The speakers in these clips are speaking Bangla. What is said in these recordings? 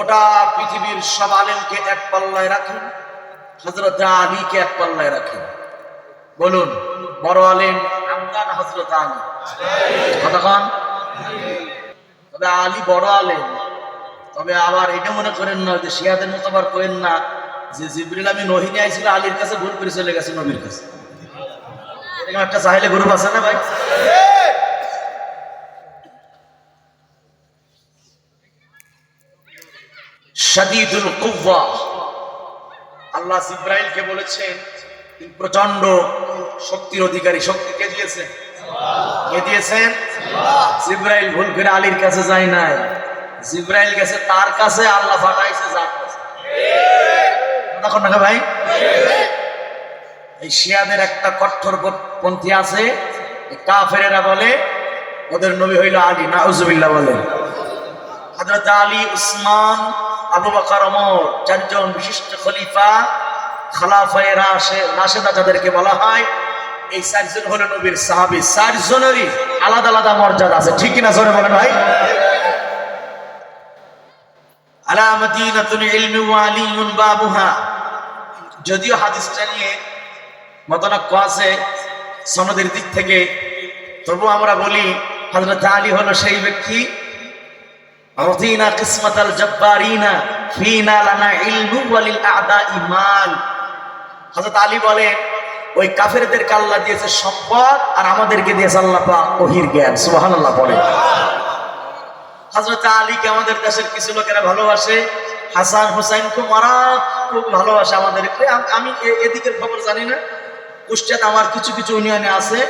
গোটা পৃথিবীর সব আলেমকে এক পাল্লায় রাখেন হজরত আলীকে এক পাল্লায় রাখেন। বলুন, বড় আলেম আমদান হজরত আলী। কতক্ষণ তবে আলী বড় আলেম। তবে আবার এটা মনে করেন না যে শিয়াদের মতো আবার করেন না যে জিবরিল আমি নহিনী আইছিল, আলীর কাছে ভুল করে চলে গেছে নবীর কাছে। একটা চাইলে গ্রুপ আছে না ভাই? শাদীদুল কুওয়া আল্লাহ জিব্রাইলকে বলেছেন তিনি প্রচণ্ড শক্তির অধিকারী। শক্তি কে দিয়েছে? কে দিয়েছেন জিব্রাইল ভুল করে আলীর কাছে যায় নাই। জিব্রাইল গেছে তার কাছে, আল্লাহ পাঠাইছে যার কাছে। না ভাই? এই শিয়াদের একটা কঠোর পন্থী আছে কাফেরেরা বলে, ওদের নবী হইল আলী, নাউজুবিল্লাহ বলে। হযরত আলী উসমান চারজন বিশিষ্ট খলিফা, খালাফায়ে রাশে, রাশেদা বলা হয়, এই চারজন হলো নবীর সাহাবী। চারজনেরই আলাদা আলাদা মর্যাদা আছে। ঠিক কিনা জোরে ভাই? যদিও হাদিসটা নিয়ে মতনক্য আছে, সনদের দিক থেকে তবু আমরা বলি, হযরত আলী হলো সেই ব্যক্তি রদিনা কিসমাতাল জব্বারিনা, ফিনা লানা ইলমু ওয়ালিল আ'দাই মাল। হযরত আলী বলেন, ওই কাফেরদের আল্লাহ দিয়েছে সম্পদ আর আমাদেরকে দিয়েছে আল্লাহ পাক ওহির জ্ঞান। সুবহানাল্লাহ বলে হযরত আলীকে আমাদের দেশের কিছু লোকেরা ভালোবাসে, হাসান হুসাইন খুব মারাত্মক ভালোবাসে আমাদেরকে আম- এদিকের খবর জানি না। কুষ্টিয়াতে আমার কিছু কিছু ইউনিয়নে আছে।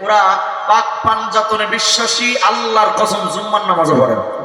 ওরা পাক পান পাঞ্জাতনে বিশ্বাসী, আল্লাহর কসম জুম্মার নামাজও পড়েন